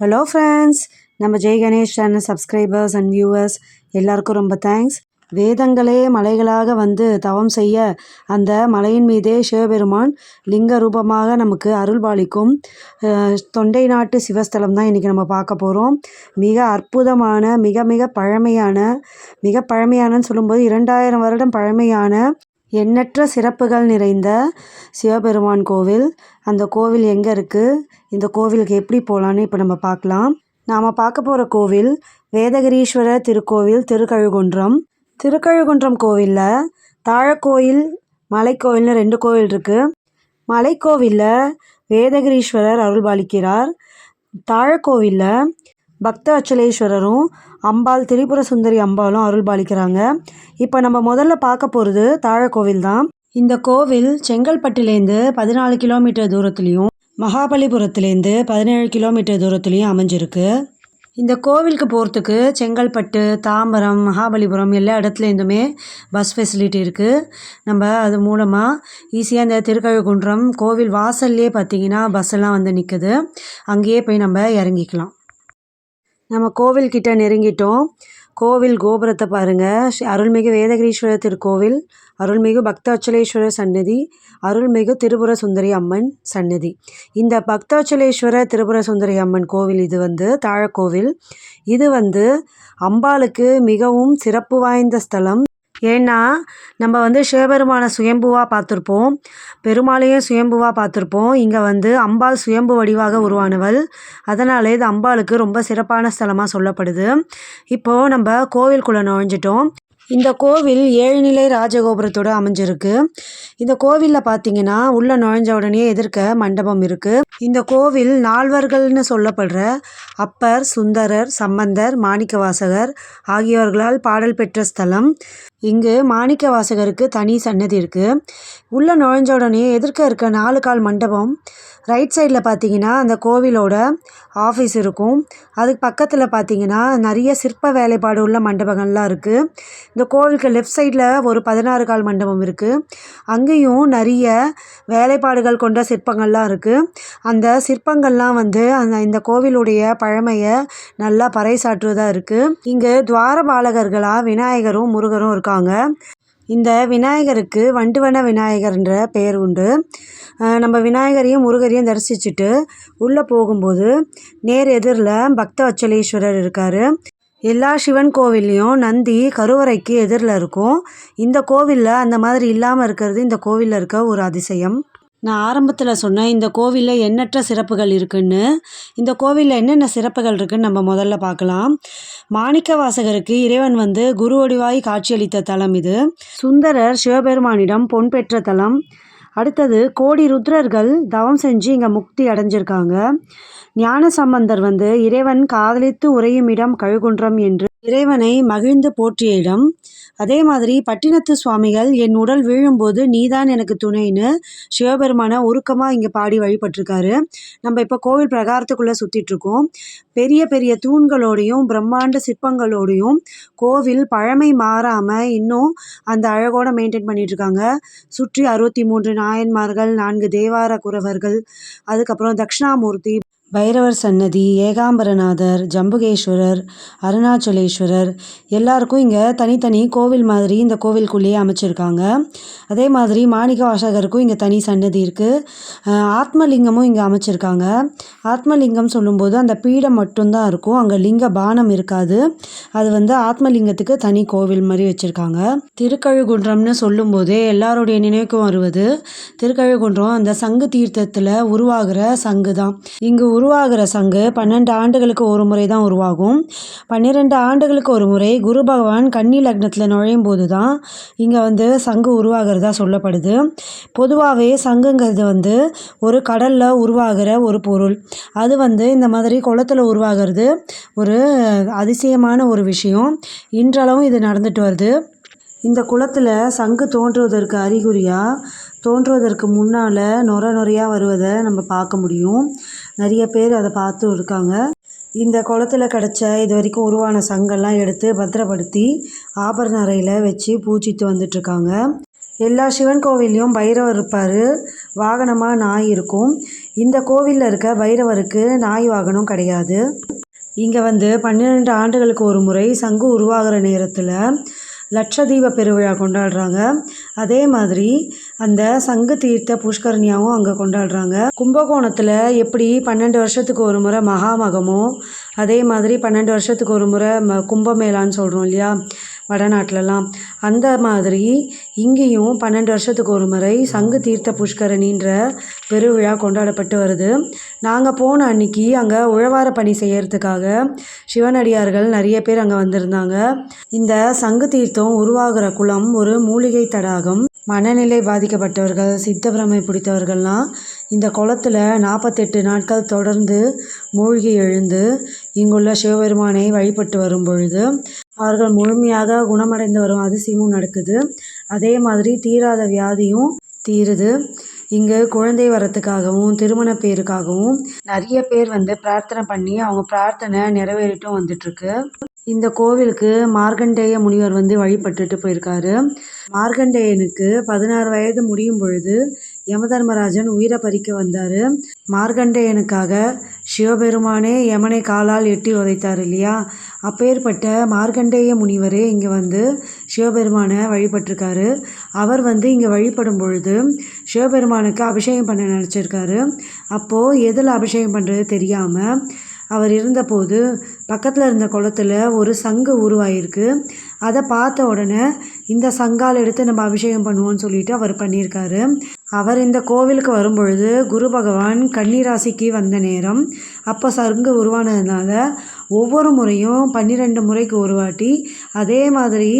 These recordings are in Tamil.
ஹலோ ஃப்ரெண்ட்ஸ் நம்ம Jai Ganesh channel subscribers and viewers எல்லாருக்கும் ரொம்ப தேங்க்ஸ் வேதங்களே மலைகளாக வந்து தவம் செய்ய அந்த மலையின் மீதே சிவபெருமான் லிங்க ரூபமாக நமக்கு அருள்பாலிக்கும். தொண்டை நாட்டு சிவஸ்தலம் தான் இன்றைக்கி நம்ம பார்க்க போகிறோம் மிக அற்புதமான மிக மிக பழமையான மிக பழமையானன்னு சொல்லும்போது இரண்டாயிரம் வருடம் பழமையான எண்ணற்ற சிறப்புகள் நிறைந்த சிவபெருமான் கோவில். அந்த கோவில் எங்கே இருக்குது இந்த கோவிலுக்கு எப்படி போகலான்னு இப்போ நம்ம பார்க்கலாம். நாம் பார்க்க போகிற கோவில் வேதகிரீஸ்வரர் திருக்கோவில் திருக்கழுகுன்றம். திருக்கழுகுன்றம் கோவிலில் தாழக்கோயில் மலைக்கோவில்னு ரெண்டு கோவில் இருக்குது மலைக்கோவிலில் வேதகிரீஸ்வரர் அருள்பாலிக்கிறார். தாழக்கோவிலில் பக்த அச்சலேஸ்வரரும் அம்பாள் திரிபுர சுந்தரி அம்பாளும் அருள்பாலிக்கிறாங்க இப்போ நம்ம முதல்ல பார்க்க போகிறது தாழக்கோவில் தான் இந்த கோவில் செங்கல்பட்டுலேருந்து பதினாலு கிலோமீட்டர் தூரத்துலேயும் மகாபலிபுரத்துலேருந்து பதினேழு கிலோமீட்டர் தூரத்துலேயும் அமைஞ்சிருக்கு. இந்த கோவிலுக்கு போகிறதுக்கு செங்கல்பட்டு தாம்பரம் மகாபலிபுரம் எல்லா இடத்துலேருந்துமே பஸ் ஃபெசிலிட்டி இருக்குது நம்ம அது மூலமாக ஈஸியாக இந்த திருக்கழுகுன்றம் கோவில் வாசல்லே பார்த்தீங்கன்னா பஸ்ஸெல்லாம் வந்து நிற்குது அங்கேயே போய் நம்ம இறங்கிக்கலாம். நம்ம கோவில்கிட்ட நெருங்கிட்டோம். கோவில் கோபுரத்தை பாருங்கள் அருள்மிகு வேதகிரீஸ்வரர் திருக்கோவில் அருள்மிகு பக்தாச்சலேஸ்வரர் சன்னதி அருள்மிகு திரிபுர சுந்தரி அம்மன் சன்னதி இந்த பக்தாச்சலேஸ்வரர் திரிபுர சுந்தரி அம்மன் கோவில் இது வந்து தாழக்கோவில். இது வந்து அம்பாளுக்கு மிகவும் சிறப்பு வாய்ந்த ஸ்தலம். ஏன்னா நம்ம வந்து சிவபெருமானை சுயம்புவாக பார்த்துருப்போம். பெருமாளையும் சுயம்புவாக பார்த்துருப்போம். இங்கே வந்து அம்பாள் சுயம்பு வடிவாக உருவானவள். அதனாலே இது அம்பாளுக்கு ரொம்ப சிறப்பான ஸ்தலமாக சொல்லப்படுது. இப்போது நம்ம கோவில்குள்ளே நுழைஞ்சிட்டோம். இந்த கோவில் ஏழுநிலை ராஜகோபுரத்தோடு அமைஞ்சிருக்கு. இந்த கோவிலில் பார்த்தீங்கன்னா உள்ளே நுழைஞ்ச உடனே எதிர்க்க மண்டபம் இருக்குது இந்த கோவில் நால்வர்கள்னு சொல்லப்படுற அப்பர் சுந்தரர் சம்பந்தர் மாணிக்கவாசகர் ஆகியோர்களால் பாடல் பெற்ற ஸ்தலம். இங்கு மாணிக்கவாசகருக்கு தனி சன்னதி இருக்குது உள்ளே நுழைஞ்ச உடனே எதிர்க்க இருக்க நாலு கால் மண்டபம் ரைட் சைடில் பார்த்தீங்கன்னா அந்த கோவிலோட ஆஃபீஸ் இருக்கும். அதுக்கு பக்கத்தில் பார்த்தீங்கன்னா நிறைய சிற்ப வேலைப்பாடு உள்ள மண்டபங்கள்லாம் இருக்குது இந்த கோவிலுக்கு லெஃப்ட் சைடில் ஒரு பதினாறு கால் மண்டபம் இருக்குது அங்கேயும் நிறைய வேலைப்பாடுகள் கொண்ட சிற்பங்கள்லாம் இருக்குது அந்த சிற்பங்கள்லாம் வந்து அந்த இந்த கோவிலுடைய பழமையை நல்லா பறைசாற்றுவதாக இருக்குது இங்கு துவாரபாலகர்களாக விநாயகரும் முருகரும் இருக்காங்க. இந்த விநாயகருக்கு வண்டுவன விநாயகர்ன்ற பெயர் உண்டு. நம்ம விநாயகரையும் முருகரையும் தரிசிச்சுட்டு உள்ளே போகும்போது நேர் எதிரில் பக்த அச்சலேஸ்வரர் இருக்கார். எல்லா சிவன் கோவில்லையும் நந்தி கருவறைக்கு எதிரில் இருக்கும். இந்த கோவிலில் அந்த மாதிரி இல்லாமல் இருக்கிறது இந்த கோவிலில் இருக்க ஒரு அதிசயம். நான் ஆரம்பத்தில் சொன்னேன் இந்த கோவிலில் எண்ணற்ற சிறப்புகள் இருக்குன்னு. இந்த கோவிலில் என்னென்ன சிறப்புகள் இருக்குன்னு நம்ம முதல்ல பார்க்கலாம். மாணிக்க வாசகருக்கு இறைவன் வந்து குரு வடிவாய் காட்சியளித்த தலம் இது. சுந்தரர் சிவபெருமானிடம் பொன் பெற்ற தலம். அடுத்தது கோடி ருத்ரர்கள் தவம் செஞ்சு இங்கே முக்தி அடைஞ்சிருக்காங்க. ஞான சம்பந்தர் வந்து இறைவன் காதலித்து உறையும் இடம் கழுகுன்றம் என்று இறைவனை மகிழ்ந்து போற்றிய இடம். அதே மாதிரி பட்டினத்து சுவாமிகள் என் உடல் வீழும்போது நீதான் எனக்கு துணைன்னு சிவபெருமானை உருக்கமாக இங்கே பாடி வழிபட்டிருக்காரு. நம்ம இப்போ கோவில் பிரகாரத்துக்குள்ளே சுற்றிட்டுருக்கோம் பெரிய பெரிய தூண்களோடையும் பிரம்மாண்ட சிற்பங்களோடையும் கோவில் பழமை மாறாமல் இன்னும் அந்த அழகோட மெயின்டைன் பண்ணிகிட்ருக்காங்க இருக்காங்க சுற்றி அறுபத்தி மூன்று நாயன்மார்கள் நான்கு தேவார குறவர்கள் அதுக்கப்புறம் தட்சிணாமூர்த்தி பைரவர் சன்னதி ஏகாம்பரநாதர் ஜம்புகேஸ்வரர் அருணாச்சலேஸ்வரர் எல்லாருக்கும் இங்கே தனித்தனி கோவில் மாதிரி இந்த கோவிலுக்குள்ளேயே அமைச்சிருக்காங்க. அதே மாதிரி மாணிக்க வாசகருக்கும் இங்கே தனி சன்னதி இருக்குது ஆத்மலிங்கமும் இங்கே அமைச்சிருக்காங்க. ஆத்மலிங்கம் சொல்லும்போது அந்த பீடம் மட்டும்தான் இருக்கும். அங்கே லிங்க பானம் இருக்காது. அது வந்து ஆத்மலிங்கத்துக்கு தனி கோவில் மாதிரி வச்சுருக்காங்க. திருக்கழுகுன்றம்னு சொல்லும்போதே எல்லாருடைய நினைவுக்கும் வருவது. திருக்கழுகுன்றம் அந்த சங்கு தீர்த்தத்தில் உருவாகிற சங்கு தான் இங்கு உருவாகிற சங்கு பன்னெண்டு ஆண்டுகளுக்கு ஒரு முறை தான் உருவாகும். பன்னிரெண்டு ஆண்டுகளுக்கு ஒரு முறை குரு பகவான் கன்னி லக்னத்தில் நுழையும் போது தான் இங்கே வந்து சங்கு உருவாகிறதா சொல்லப்படுது. பொதுவாகவே சங்குங்கிறது வந்து ஒரு கடலில் உருவாகிற ஒரு பொருள். அது வந்து இந்த மாதிரி குளத்தில் உருவாகிறது ஒரு அதிசயமான ஒரு விஷயம். இன்றளவும் இது நடந்துட்டு வருது. இந்த குளத்தில் சங்கு தோன்றுவதற்கு அறிகுறியாக தோன்றுவதற்கு முன்னால் நொர நொறையாக வருவதை நம்ம பார்க்க முடியும். நிறைய பேர் அதை பார்த்தும் இருக்காங்க. இந்த குளத்துல கிடச்ச இது வரைக்கும் உருவான சங்கெல்லாம் எடுத்து பத்திரப்படுத்தி ஆபரண அறையில் வச்சு பூஜித்து வந்துட்டுருக்காங்க. எல்லா சிவன் கோவில்லையும் பைரவர் இருப்பார். வாகனமாக நாய் இருக்கும். இந்த கோவிலில் இருக்க பைரவருக்கு நாய் வாகனம் கிடையாது. இங்கே வந்து பன்னிரெண்டு ஆண்டுகளுக்கு ஒரு முறை சங்கு உருவாகிற நேரத்தில் லட்சதீப பெருவிழா கொண்டாடுறாங்க. அதே மாதிரி அந்த சங்கு தீர்த்த புஷ்கரணியாவும் அங்கே கொண்டாடுறாங்க. கும்பகோணத்தில் எப்படி பன்னெண்டு வருஷத்துக்கு ஒரு முறை மகாமகமோ அதே மாதிரி பன்னெண்டு வருஷத்துக்கு ஒரு முறை ம கும்பமேளான்னு சொல்கிறோம் இல்லையா? வடநாட்டிலலாம். அந்த மாதிரி இங்கேயும் பன்னெண்டு வருஷத்துக்கு ஒரு முறை சங்கு தீர்த்த புஷ்கரணின்ற பெருவிழா கொண்டாடப்பட்டு வருது. நாங்கள் போன அன்னைக்கு அங்கே உழவார பணி செய்யறதுக்காக சிவனடியார்கள் நிறைய பேர் அங்கே வந்திருந்தாங்க. இந்த சங்கு தீர்த்தம் உருவாகிற குளம் ஒரு மூலிகை தடாகம். மனநிலை பாதிக்கப்பட்டவர்கள் சித்தப்பிரமை பிடித்தவர்கள்லாம் இந்த குளத்தில் நாற்பத்தெட்டு நாட்கள் தொடர்ந்து மூழ்கி எழுந்து இங்குள்ள சிவபெருமானை வழிபட்டு வரும் பொழுது அவர்கள் முழுமையாக குணமடைந்து வரும் அதிசயமும் நடக்குது. அதே மாதிரி தீராத வியாதியும் தீருது. இங்கே குழந்தை வரத்துக்காகவும் திருமண பேருக்காகவும் நிறைய பேர் வந்து பிரார்த்தனை பண்ணி அவங்க பிரார்த்தனை நிறைவேறிட்டும் வந்துட்டுருக்கு இந்த கோவிலுக்கு மார்கண்டேய முனிவர் வந்து வழிபட்டுட்டு போயிருக்காரு. மார்கண்டேயனுக்கு பதினாறு வயது முடியும் பொழுது யமதர்மராஜன் உயிரை பறிக்க வந்தார். மார்கண்டேயனுக்காக சிவபெருமானே யமனை காலால் எட்டி உதைத்தார் இல்லையா? அப்பேற்பட்ட மார்க்கண்டேய முனிவரே இங்கே வந்து சிவபெருமானை வழிபட்டிருக்காரு. அவர் வந்து இங்கே வழிபடும் பொழுது சிவபெருமானுக்கு அபிஷேகம் பண்ண நினச்சிருக்காரு. அப்போது எதில் அபிஷேகம் பண்ணுறது தெரியாமல் அவர் இருந்தபோது பக்கத்தில் இருந்த குளத்துல ஒரு சங்கு உருவாயிருக்கு. அதை பார்த்த உடனே இந்த சங்கால் எடுத்து நம்ம அபிஷேகம் பண்ணுவோம்னு சொல்லிட்டு அவர் பண்ணியிருக்காரு. அவர் இந்த கோவிலுக்கு வரும்பொழுது குரு பகவான் கன்னிராசிக்கு வந்த நேரம். அப்போ சங்கு உருவானதுனால ஒவ்வொரு முறையும் பன்னிரெண்டு முறைக்கு ஒரு வாட்டி அதே மாதிரி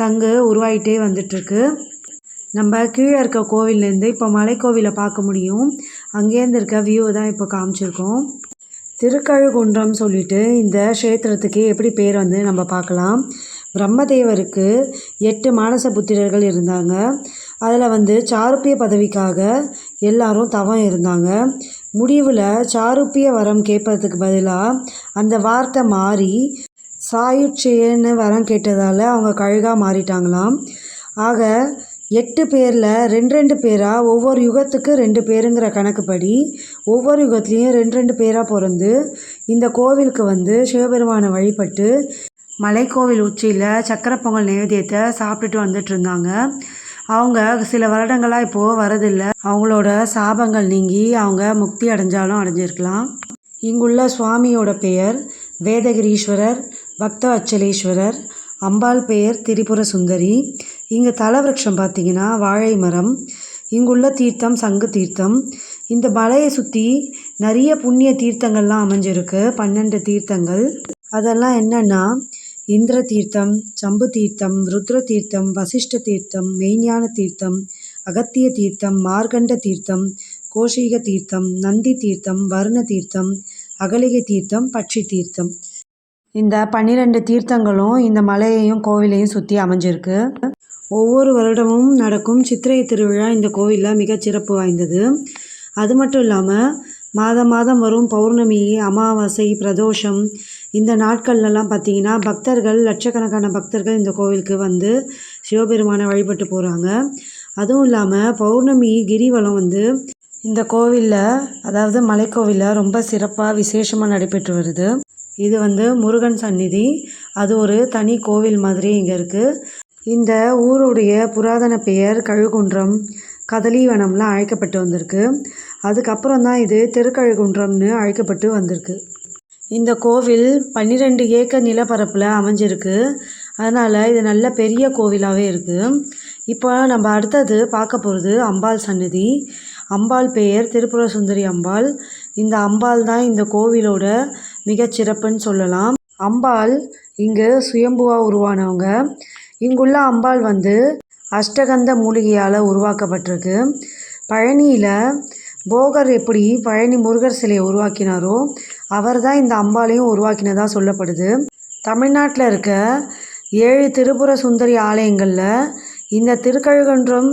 சங்கு உருவாயிட்டே வந்துட்டுருக்கு. நம்ம கீழே இருக்க கோவிலேருந்து இப்போ மலைக்கோவிலை பார்க்க முடியும். அங்கேருந்து இருக்க வியூ தான் இப்போ காமிச்சிருக்கோம். திருக்கழுகுன்றம் சொல்லிட்டு இந்த க்ஷேத்திரத்துக்கு எப்படி பேர் வந்து நம்ம பார்க்கலாம். பிரம்மதேவருக்கு எட்டு மானச புத்திரர்கள் இருந்தாங்க. அதில் வந்து சாருப்பிய பதவிக்காக எல்லாரும் தவம் இருந்தாங்க. முடிவில் சாருப்பிய வரம் கேட்பதுக்கு பதிலாக அந்த வார்த்தை மாறி சாயுட்சேன்னு வரம் கேட்டதால் அவங்க கழுகாக மாறிட்டாங்களாம். ஆக எட்டு பேரில் ரெண்டு ரெண்டு பேராக ஒவ்வொரு யுகத்துக்கு ரெண்டு பேருங்கிற கணக்குப்படி ஒவ்வொரு யுகத்துலேயும் ரெண்டு ரெண்டு பேராக பிறந்து இந்த கோவிலுக்கு வந்து சிவபெருமானை வழிபட்டு மலைக்கோவில் உச்சியில் சக்கரை பொங்கல் நைவேத்தியத்தை சாப்பிட்டுட்டு வந்துட்டு இருந்தாங்க. அவங்க சில வருடங்களாக இப்போது வரதில்லை. அவங்களோட சாபங்கள் நீங்கி அவங்க முக்தி அடைஞ்சாலும் அடைஞ்சிருக்கலாம். இங்குள்ள சுவாமியோட பெயர் வேதகிரீஸ்வரர் பக்த அச்சலேஸ்வரர் அம்பாள் பெயர் திரிபுர சுந்தரி. இங்கே தலவிருட்சம் பார்த்தீங்கன்னா வாழை மரம் இங்குள்ள தீர்த்தம் சங்கு தீர்த்தம். இந்த மலையை சுற்றி நிறைய புண்ணிய தீர்த்தங்கள்லாம் அமைஞ்சிருக்கு. பன்னெண்டு தீர்த்தங்கள். அதெல்லாம் என்னென்னா இந்திர தீர்த்தம் சம்பு தீர்த்தம் ருத்ர தீர்த்தம் வசிஷ்ட தீர்த்தம் மெய்ஞான தீர்த்தம் அகத்திய தீர்த்தம் மார்கண்ட தீர்த்தம் கோஷிக தீர்த்தம் நந்தி தீர்த்தம் வருண தீர்த்தம் அகலிகை தீர்த்தம் பட்சி தீர்த்தம் இந்த பன்னிரெண்டு தீர்த்தங்களும் இந்த மலையையும் கோவிலையும் சுற்றி அமைஞ்சிருக்கு. ஒவ்வொரு வருடமும் நடக்கும் சித்திரை திருவிழா இந்த கோவிலில் மிகச் சிறப்பு வாய்ந்தது. அது மட்டும் இல்லாமல் மாதம் மாதம் வரும் பௌர்ணமி அமாவாசை பிரதோஷம் இந்த நாட்கள்லலாம் பார்த்தீங்கன்னா பக்தர்கள் லட்சக்கணக்கான பக்தர்கள் இந்த கோவிலுக்கு வந்து சிவபெருமானை வழிபட்டு போகிறாங்க அதுவும் இல்லாமல் பௌர்ணமி கிரிவலம் வந்து இந்த கோவிலில் அதாவது மலைக்கோவிலில் ரொம்ப சிறப்பாக விசேஷமாக நடைபெற்று வருது. இது வந்து முருகன் சந்நிதி. அது ஒரு தனி கோவில் மாதிரி இங்கே இருக்குது இந்த ஊருடைய புராதன பெயர் கழுகுன்றம் கதலிவனம்லாம் அழைக்கப்பட்டு வந்திருக்கு. அதுக்கப்புறம் தான் இது திருக்கழுகுன்றம்னு அழைக்கப்பட்டு வந்திருக்கு. இந்த கோவில் பன்னிரெண்டு ஏக்கர் நிலப்பரப்பில் அமைஞ்சிருக்கு. அதனால் இது நல்ல பெரிய கோவிலாகவே இருக்குது இப்போ நம்ம அடுத்தது பார்க்க போகிறது அம்பாள் சன்னதி. அம்பாள் பெயர் திருப்புர சுந்தரி அம்பாள். இந்த அம்பாள் தான் இந்த கோவிலோட மிகச்சிறப்புன்னு சொல்லலாம். அம்பாள் இங்கு சுயம்புவாக உருவானவங்க. இங்குள்ள அம்பாள் வந்து அஷ்டகந்த மூலிகையால் உருவாக்கப்பட்டிருக்கு. பழனியில் போகர் எப்படி பழனி முருகர் சிலையை உருவாக்கினாரோ அவர் தான் இந்த அம்பாளையும் உருவாக்கினதாக சொல்லப்படுது. தமிழ்நாட்டில் இருக்க ஏழு திருப்புர சுந்தரி ஆலயங்களில் இந்த திருக்கழுகன்றம்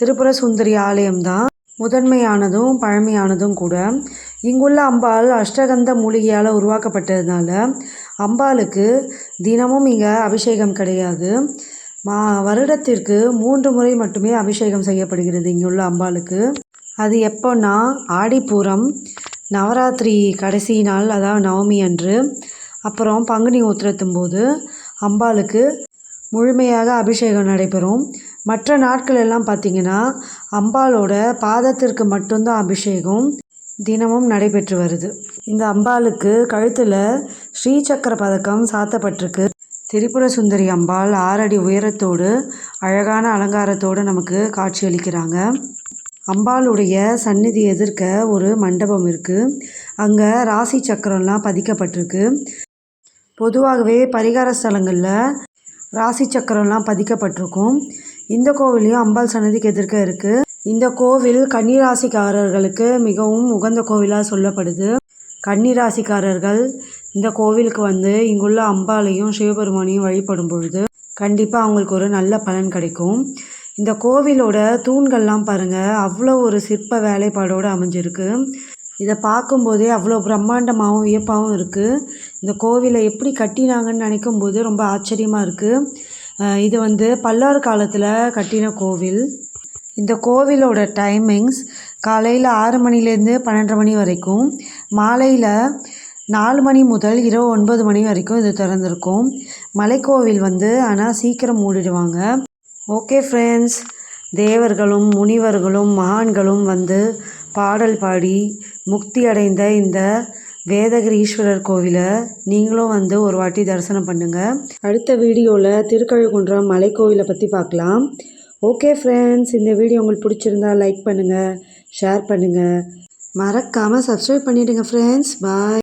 திருப்புர சுந்தரி ஆலயம்தான் முதன்மையானதும் பழமையானதும் கூட. இங்குள்ள அம்பாள் அஷ்டகந்த மூலிகையால் உருவாக்கப்பட்டதுனால அம்பாளுக்கு தினமும் இங்கே அபிஷேகம் கிடையாது. மா வருடத்திற்கு மூன்று முறை மட்டுமே அபிஷேகம் செய்யப்படுகிறது இங்குள்ள அம்பாளுக்கு. அது எப்போன்னா ஆடிப்பூரம் நவராத்திரி கடைசி நாள் அதாவது நவமி அன்று. அப்புறம் பங்குனி உத்திரத்தும் போது அம்பாளுக்கு முழுமையாக அபிஷேகம் நடைபெறும். மற்ற நாட்கள் எல்லாம் பார்த்திங்கன்னா அம்பாளோட பாதத்திற்கு மட்டும்தான் அபிஷேகம் தினமும் நடைபெற்று வருது. இந்த அம்பாளுக்கு கழுத்தில் ஸ்ரீசக்கர பதக்கம் சாத்தப்பட்டிருக்கு. திரிபுர சுந்தரி அம்பாள் ஆறடி உயரத்தோடு அழகான அலங்காரத்தோடு நமக்கு காட்சியளிக்கிறாங்க அம்பாளுடைய சந்நிதி எதிர்க்க ஒரு மண்டபம் இருக்குது அங்கே ராசி சக்கரம்லாம் பதிக்கப்பட்டிருக்கு. பொதுவாகவே பரிகார ஸ்தலங்களில் ராசி சக்கரம்லாம் பதிக்கப்பட்டிருக்கும். இந்த கோவிலையும் அம்பாள் சன்னதிக்கு எதிர்க்க இருக்குது இந்த கோவில் கன்னிராசிக்காரர்களுக்கு மிகவும் உகந்த கோவிலாக சொல்லப்படுது. கன்னிராசிக்காரர்கள் இந்த கோவிலுக்கு வந்து இங்குள்ள அம்பாளையும் சிவபெருமானையும் வழிபடும் பொழுது கண்டிப்பாக அவங்களுக்கு ஒரு நல்ல பலன் கிடைக்கும். இந்த கோவிலோட தூண்கள்லாம் பாருங்கள் அவ்வளோ ஒரு சிற்ப வேலைப்பாடோடு அமைஞ்சிருக்கு. இதை பார்க்கும்போதே அவ்வளோ பிரம்மாண்டமாகவும் வியப்பாகவும் இருக்குது இந்த கோவிலை எப்படி கட்டினாங்கன்னு நினைக்கும் போது ரொம்ப ஆச்சரியமாக இருக்குது இது வந்து பல்லார் காலத்தில் கட்டின கோவில். இந்த கோவிலோட டைமிங்ஸ் காலையில் ஆறு மணிலேருந்து பன்னெண்டரை மணி வரைக்கும் மாலையில் நாலு மணி முதல் இரவு ஒன்பது மணி வரைக்கும் இது திறந்திருக்கும். மலைக்கோவில் வந்து ஆனால் சீக்கிரம் மூடிடுவாங்க. ஓகே ஃப்ரெண்ட்ஸ் தேவர்களும் முனிவர்களும் மகான்களும் வந்து பாடல் பாடி முக்தி அடைந்த இந்த வேதகிரி ஈஸ்வரர் கோவிலை நீங்களும் வந்து ஒரு வாட்டி தரிசனம் பண்ணுங்கள் அடுத்த வீடியோவில் திருக்கழுகுன்றம் மலைக்கோவிலை பற்றி பார்க்கலாம். ஓகே ஃப்ரெண்ட்ஸ் இந்த வீடியோ உங்களுக்கு பிடிச்சிருந்தா லைக் பண்ணுங்கள் ஷேர் பண்ணுங்கள் மறக்காமல் சப்ஸ்கிரைப் பண்ணிவிடுங்க ஃப்ரெண்ட்ஸ் பாய்